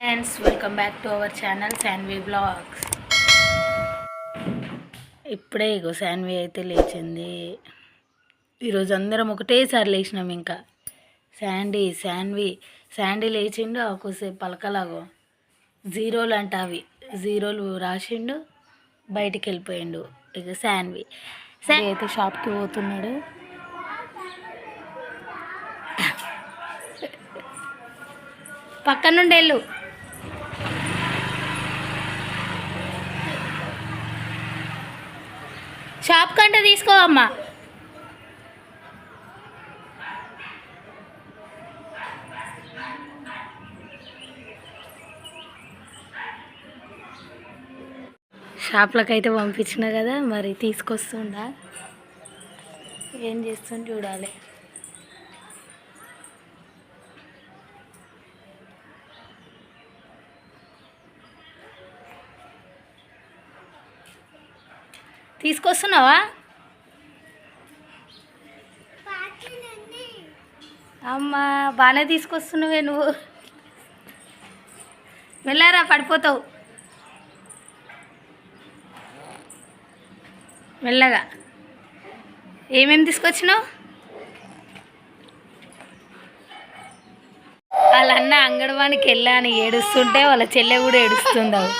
Friends welcome back to our channel Saanvi blogs ఇప్పుడే ఇగో శాన్వి అయితే లేచింది. ఈరోజు అందరం ఒకటేసారి లేచినాం ఇంకా. శాండీ శాన్వి శాండీ లేచిండు ఒకసేపు పలకలాగో. జీరోలు అంట అవి. జీరోలు రాసిండు బయటికి వెళ్ళిపోయిండు ఇక శాన్వి శాన్ అయితే షాప్కి పోతున్నాడు. పక్కన నుండి వెళ్ళు షాప్ కంటే తీసుకోవమ్మా షాప్లకు అయితే పంపించిన కదా మరి తీసుకొస్తుండా. ఏం చేస్తుంది చూడాలి. తీసుకొస్తున్నావా? అమ్మా బాగానే తీసుకొస్తున్నావే నువ్వు. వెళ్ళారా పడిపోతావు. మెల్లగా ఏమేమి తీసుకొచ్చినావు? వాళ్ళ అన్న అంగడవానికి వెళ్ళా అని ఏడుస్తుంటే వాళ్ళ చెల్లె కూడా ఏడుస్తుంది అవి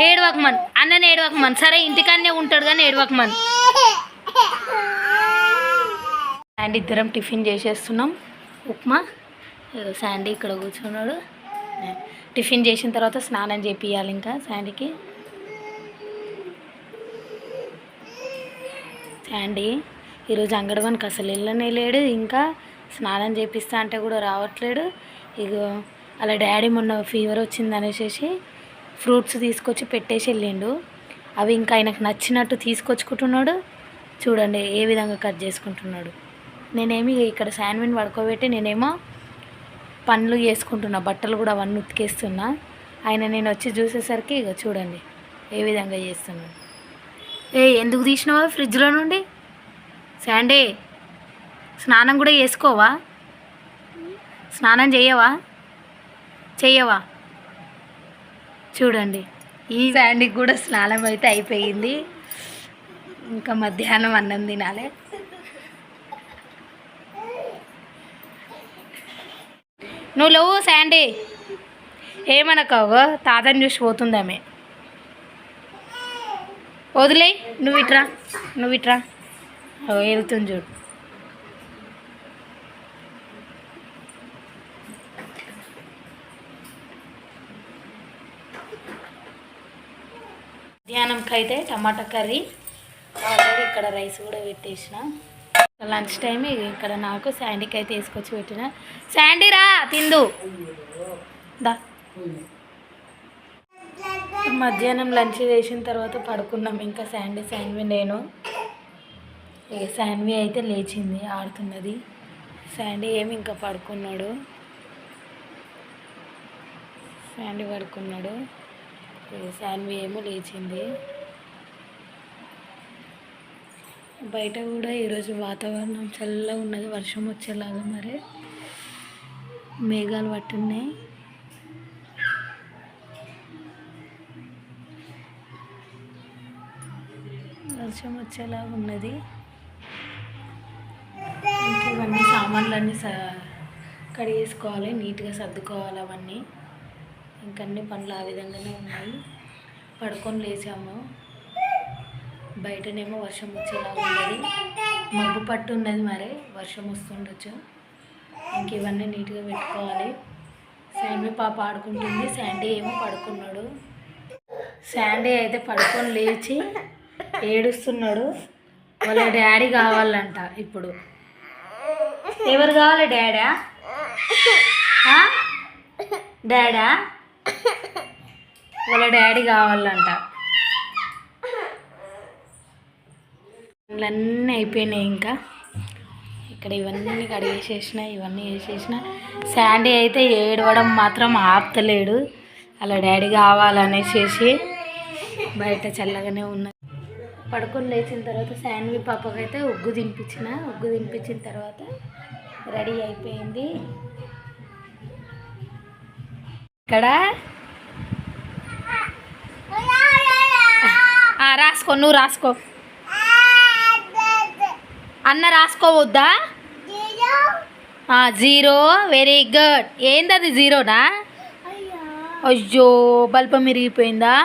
ఏడవకమన్. అన్నని ఏడవకమన్. సరే ఇంటికన్నే ఉంటాడు కానీ ఏడవకమన్. అండ్ ఇద్దరం టిఫిన్ చేసేస్తున్నాం. ఉప్మా శాండీ ఇక్కడ కూర్చున్నాడు. టిఫిన్ చేసిన తర్వాత స్నానం చేపియాలి ఇంకా శాండీకి. శాండీ ఈరోజు అంగడవానికి అసలు వెళ్ళనే లేడు. ఇంకా స్నానం చేపిస్తా అంటే కూడా రావట్లేడు. ఇగో అలా డాడీ మొన్న ఫీవర్ వచ్చింది అనేసి ఫ్రూట్స్ తీసుకొచ్చి పెట్టేసి వెళ్ళిండు. అవి ఇంకా ఆయనకు నచ్చినట్టు తీసుకొచ్చుకుంటున్నాడు. చూడండి ఏ విధంగా కట్ చేసుకుంటున్నాడు. నేనేమి ఇక్కడ శాండ్విన్ పడుకోబెట్టి నేనేమో పనులు చేసుకుంటున్నా. బట్టలు కూడా అవన్నీ ఉతికేస్తున్నా. ఆయన నేను వచ్చి చూసేసరికి ఇక చూడండి ఏ విధంగా చేస్తున్నాడు. ఏ ఎందుకు తీసినావా ఫ్రిడ్జ్లో నుండి? శాండే స్నానం కూడా చేసుకోవా? స్నానం చేయవా? చెయ్యవా చూడండి. ఈ శాండీకి కూడా స్నానం అయితే అయిపోయింది. ఇంకా మధ్యాహ్నం అన్నం తినాలి. నువ్వు లేవు శాండీ. ఏమనకావు? తాతని చూసి పోతుందామె. వదిలే నువ్వు ఇట్రా నువ్వు ఇట్రా. వెళ్తుంది చూడు. మధ్యాహ్నంకి అయితే టమాటా కర్రీ. ఆల్రెడీ ఇక్కడ రైస్ కూడా పెట్టేసిన. లంచ్ టైం ఇక్కడ నాకు శాండీకి అయితే వేసుకొచ్చి పెట్టిన. శాండీ రా తిందు. దా. మధ్యాహ్నం లంచ్ చేసిన తర్వాత పడుకున్నాం. ఇంకా శాండీ శాండ్వి నేను. ఇక శాండ్వి అయితే లేచింది ఆడుతున్నది. శాండీ ఏమి ఇంకా పడుకున్నాడు. శాండీ పడుకున్నాడు. శాన్వి ఏమో లేచింది. బయట కూడా ఈరోజు వాతావరణం చల్లగా ఉన్నది వర్షం వచ్చేలాగా మరి. మేఘాలు పట్టున్నాయి. వర్షం వచ్చేలాగా ఉన్నది. ఇంకా ఇవన్నీ సామాన్లన్నీ స కడిగేసుకోవాలి నీట్గా సర్దుకోవాలి అవన్నీ. ఇంకా అన్ని పనులు ఆ విధంగానే ఉన్నాయి. పడుకొని లేచాము. బయటనేమో వర్షం వచ్చేలాగా ఉన్నది మబ్బు పట్టు ఉన్నది మరి వర్షం వస్తుండొచ్చు. ఇంక ఇవన్నీ నీట్గా పెట్టుకోవాలి. శాండీ పాప ఆడుకుంటుంది. శాండీ ఏమో పడుకున్నాడు. శాండీ అయితే పడుకొని లేచి ఏడుస్తున్నాడు. వాళ్ళ డాడీ కావాలంట ఇప్పుడు. ఎవరు కావాలి డాడా? డాడా? వాళ్ళ డాడీ కావాలంట. అన్నీ అయిపోయినాయి ఇంకా. ఇక్కడ ఇవన్నీ కడిగేసేసిన ఇవన్నీ వేసేసిన. శాండీ అయితే ఏడవడం మాత్రం ఆపుతలేడు. అలా డాడీ కావాలనేసేసి బయట చల్లగానే ఉన్నది పడుకొని లేచిన తర్వాత శాన్వి పాపకైతే ఉగ్గు తినిపించిన. ఉగ్గు తినిపించిన తర్వాత రెడీ అయిపోయింది. ఇక్కడ? రాసుకో నువ్వు రాసుకో. అన్న రాసుకోవద్దా జీరో వెరీ గుడ్. ఏంది అది జీరోనా? అయ్యో బల్పం మిరిగిపోయిందా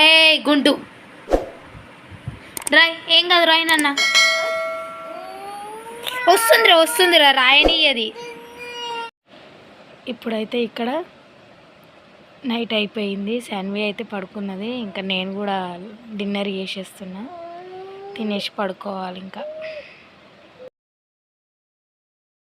ఏ గుంటు రాయ్ ఏం కాదు రాయ్ నాన్న. వస్తుందిరా వస్తుందిరా రాయని అది ఇప్పుడైతే ఇక్కడ నైట్ అయిపోయింది శాన్వి అయితే పడుకున్నది ఇంకా నేను కూడా డిన్నర్ చేసేస్తున్నా. తినేసి పడుకోవాలి ఇంకా.